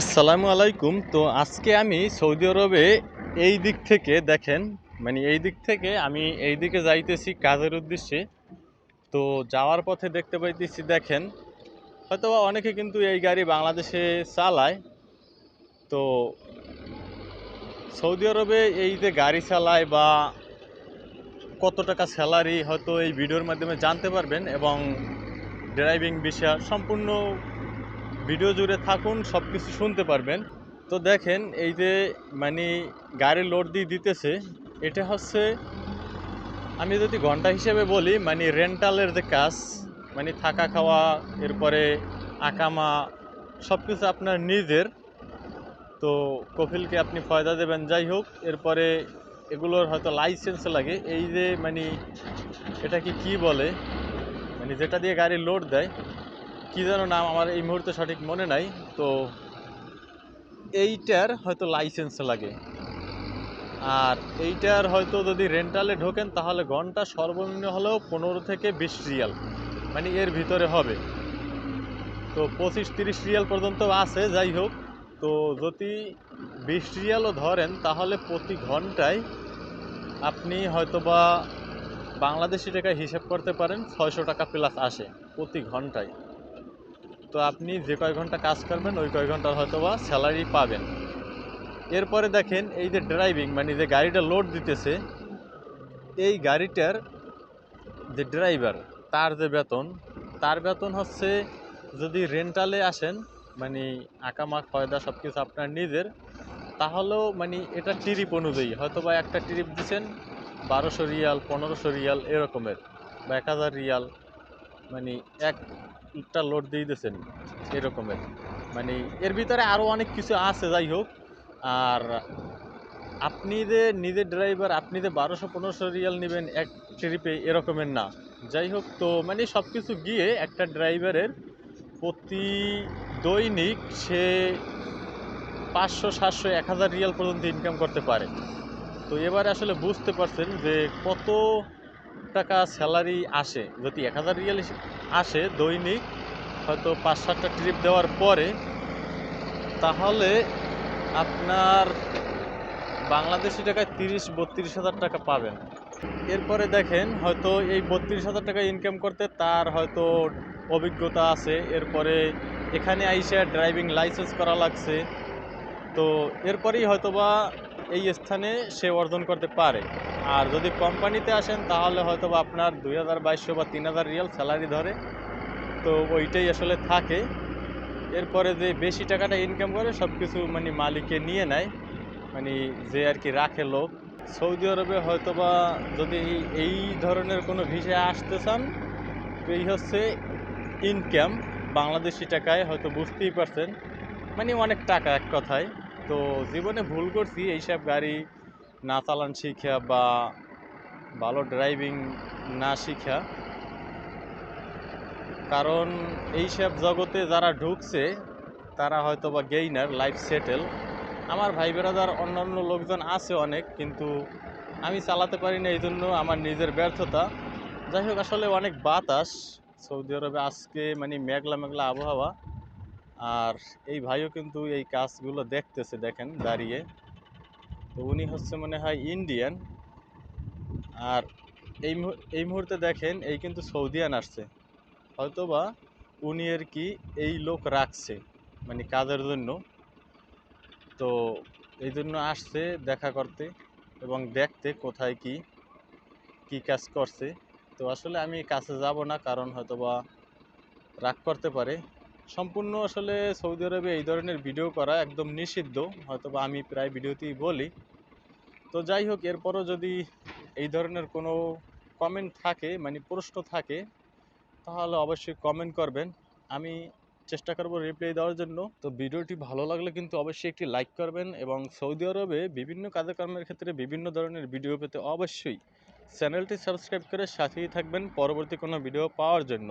আসসালামু আলাইকুম। তো আজকে আমি সৌদি আরবে এই দিক থেকে দেখেন মানে এই দিক থেকে আমি এই দিকে যাইতেছি কাজের উদ্দেশ্যে। তো যাওয়ার পথে দেখতে পাইতেছি, দেখেন হয়তো অনেকে কিন্তু এই গাড়ি বাংলাদেশে চালায়। তো সৌদি আরবে এই যে গাড়ি চালায় বা কত টাকা স্যালারি হয়তো এই ভিডিওর মাধ্যমে জানতে পারবেন এবং ড্রাইভিং বিষয় সম্পূর্ণ ভিডিও জুড়ে থাকুন সব কিছু শুনতে পারবেন। তো দেখেন, এই যে মানে গাড়ি লোড দিয়ে দিতেছে, এটা হচ্ছে, আমি যদি ঘণ্টা হিসেবে বলি মানে রেন্টালের যে কাজ মানে থাকা খাওয়া, এরপরে আকামা সব কিছু আপনার নিজের। তো কফিলকে আপনি ফয়দা দেবেন, যাই হোক, এরপরে এগুলোর হয়তো লাইসেন্স লাগে। এই যে মানে এটাকে কি বলে? মানে যেটা দিয়ে গাড়ি লোড দেয় কি যেন নাম আমার এই মুহূর্তে সঠিক মনে নাই, তো এইটার হয়তো লাইসেন্স লাগে। আর এইটার হয়তো যদি রেন্টালে ঢোকেন, তাহলে ঘণ্টা সর্বনিম্ন হলেও পনেরো থেকে বিশ রিয়াল মানে এর ভিতরে হবে। তো পঁচিশ তিরিশ রিয়াল পর্যন্ত আছে, যাই হোক। তো যদি বিশ রিয়ালও ধরেন, তাহলে প্রতি ঘন্টায় আপনি হয়তোবা বাংলাদেশি টাকায় হিসেব করতে পারেন, ছয়শো টাকা প্লাস আসে প্রতি ঘন্টায়। তো আপনি যে কয় ঘণ্টা কাজ করবেন, ওই কয় ঘণ্টা হয়তো বা স্যালারি পাবেন। এরপরে দেখেন, এই যে ড্রাইভিং মানে যে গাড়িটা লোড দিতেছে, এই গাড়িটার যে ড্রাইভার তার যে বেতন, তার বেতন হচ্ছে যদি রেন্টালে আসেন মানে আকামা ফয়দা সব কিছু আপনার নিজের, তাহলেও মানে এটা ট্রিপ অনুযায়ী হয়তো বা একটা ট্রিপ দিচ্ছেন বারোশো রিয়াল, পনেরোশো রিয়াল, এরকমের, বা এক হাজার রিয়াল মানে একটা লোড দিয়ে দিয়েছেন, এরকমের। মানে এর ভিতরে আরও অনেক কিছু আছে, যাই হোক। আর আপনি যে নিজের ড্রাইভার আপনি যে বারোশো পনেরোশো রিয়াল নেবেন এক ট্রিপে এরকমের না। যাই হোক, তো মানে সব কিছু গিয়ে একটা ড্রাইভারের প্রতি দৈনিক সে পাঁচশো, সাতশো, এক হাজার রিয়াল পর্যন্ত ইনকাম করতে পারে। তো এবারে আসলে বুঝতে পারছেন যে কত টাকা স্যালারি আসে, যদি এক হাজার রিয়াল আসে দৈনিক, হয়তো পাঁচ সাতটা ট্রিপ দেওয়ার পরে, তাহলে আপনার বাংলাদেশি টাকায় তিরিশ, বত্রিশ হাজার টাকা পাবেন। এরপরে দেখেন, হয়তো এই বত্রিশ হাজার টাকা ইনকাম করতে তার হয়তো অভিজ্ঞতা আছে, এরপরে এখানে আইসে ড্রাইভিং লাইসেন্স করা লাগছে। তো এরপরেই হয়তোবা এই স্থানে সে অর্জন করতে পারে। আর যদি কোম্পানিতে আসেন, তাহলে হয়তো বা আপনার দুই হাজার বাইশশো বা তিন হাজার রিয়াল স্যালারি ধরে। তো ওইটাই আসলে থাকে। এরপরে যে বেশি টাকাটা ইনকাম করে সব কিছু মানে মালিকে নিয়ে নেয়। মানে যে আর কি রাখে লোক। সৌদি আরবে হয়তোবা যদি এই ধরনের কোনো ভিসায় আসতে চান, তো এই হচ্ছে ইনকাম বাংলাদেশি টাকায় হয়তো বুঝতেই পারছেন। মানে অনেক টাকা এক কথায়। তো জীবনে ভুল করছি, এইসব গাড়ি না চালান শিখা বা ভালো ড্রাইভিং না শিখা কারণ এইসব জগতে যারা ঢুকছে, তারা হয়তো বা গেইনার লাইফ সেটেল আমার ভাই বেরাদার অন্যান্য লোকজন আছে অনেক, কিন্তু আমি চালাতে পারি না এই জন্য আমার নিজের ব্যর্থতা। যাই হোক, আসলে অনেক বাতাস। সৌদি আরবে আজকে মানে মেঘলা মেঘলা আবহাওয়া। আর এই ভাইও কিন্তু এই কাজগুলো দেখতেছে, দেখেন দাঁড়িয়ে। তো উনি হচ্ছে মনে হয় ইন্ডিয়ান আর এই এই মুহূর্তে দেখেন, এই কিন্তু সৌদিয়ান আসছে। হয়তোবা উনি আর কি এই লোক রাখছে মানে কাজের জন্য। তো এই জন্য আসছে দেখা করতে এবং দেখতে কোথায় কি কি কাজ করছে। তো আসলে আমি কাছে যাব না, কারণ হয়তোবা রাগ করতে পারে। সম্পূর্ণ আসলে সৌদি আরবে এই ধরনের ভিডিও করা একদম নিষিদ্ধ, হয়তোবা আমি প্রায় ভিডিওতেই বলি। তো যাই হোক, এরপরও যদি এই ধরনের কোনো কমেন্ট থাকে মানে প্রশ্ন থাকে, তাহলে অবশ্যই কমেন্ট করবেন। আমি চেষ্টা করব রিপ্লাই দেওয়ার জন্য। তো ভিডিওটি ভালো লাগলে কিন্তু অবশ্যই একটি লাইক করবেন এবং সৌদি আরবে বিভিন্ন কাজকর্মের ক্ষেত্রে বিভিন্ন ধরনের ভিডিও পেতে অবশ্যই চ্যানেলটি সাবস্ক্রাইব করে সাথেই থাকবেন পরবর্তী কোনো ভিডিও পাওয়ার জন্য।